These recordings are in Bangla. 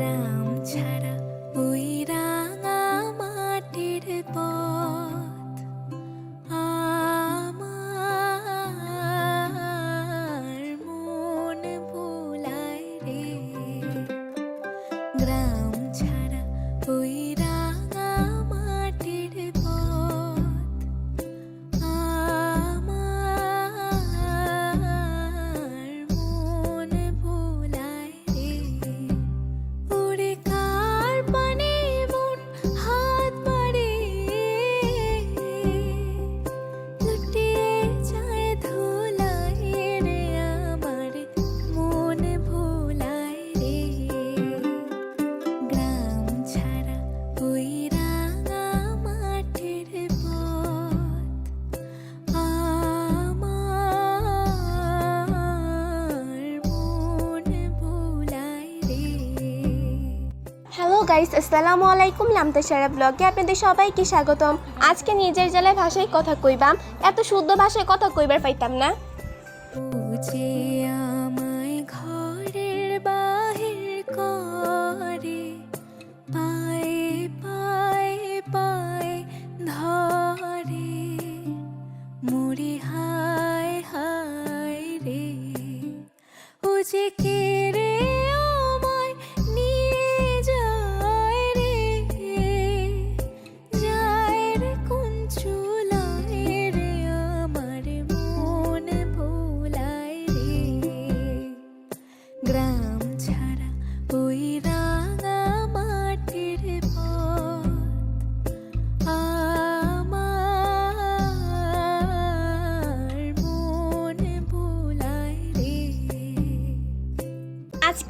차람 차람 গাইস আসসালামু আলাইকুম লামতাসারা ব্লগে আপনাদের সবাইকে স্বাগতম। আজকে নিজের জেলায় ভাষায় কথা কইবাম। এত শুদ্ধ ভাষায় কথা কইবার পাইতাম না।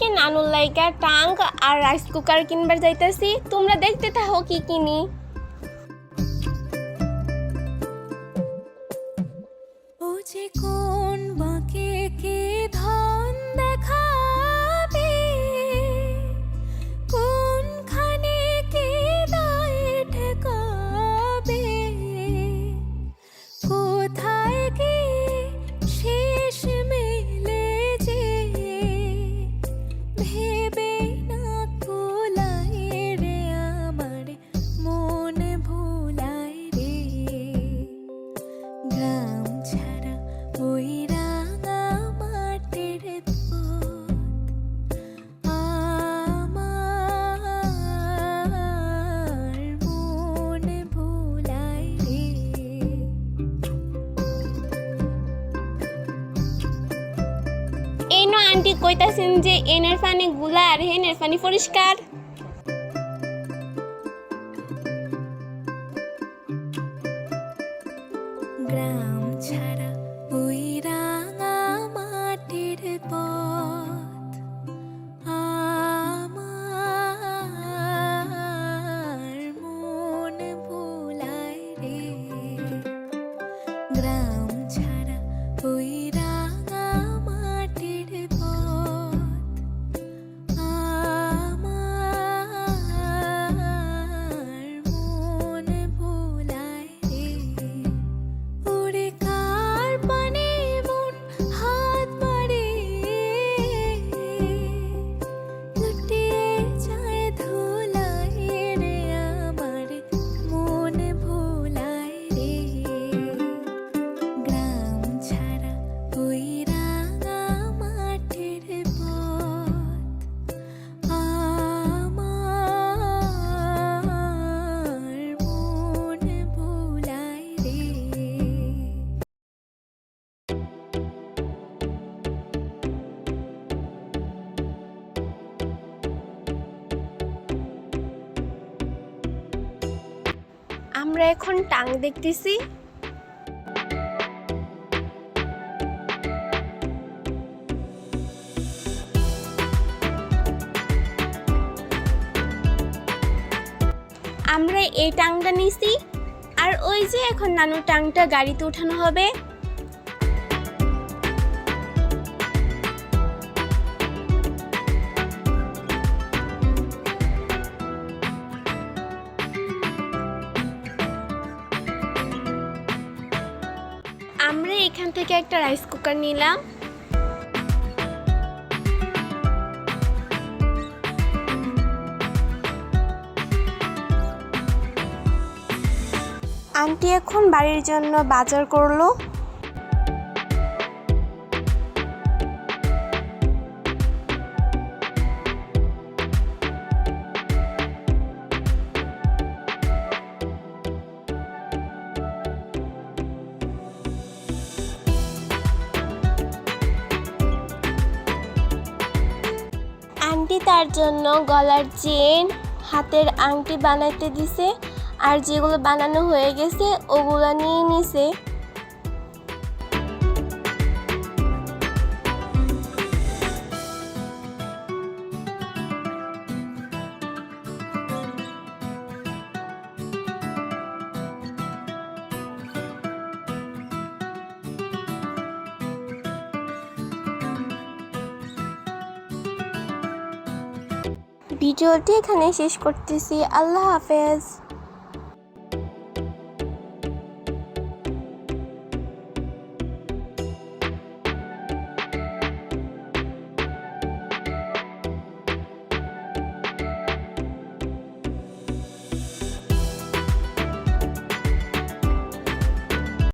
আজকে নানুর লাইকা টাঙ্ক আর রাইস কুকার কিনবার যাইতেছি। তোমরা দেখতে থাকো কি কিনি। কইতাছেন যে এনের পানি গুলা আর হেনের পানি পরিষ্কার? গ্রাম আমরা এখন টাং দেখতেছি। আমরা এই টাংটা নিছি, আর ওই যে এখন নানু টাংটা গাড়িতে উঠানো হবে। থেকে একটা রাইস কুকার নিলাম। আন্টি এখন বাড়ির জন্য বাজার করল। আন্টি তার জন্য গলার চেন, হাতের আংটি বানাইতে দিছে। আর যেগুলো বানানো হয়ে গেছে, ওগুলো নিয়ে নিছে। ভিডিওটি এখানে শেষ করতেছি। আল্লাহ হাফেজ।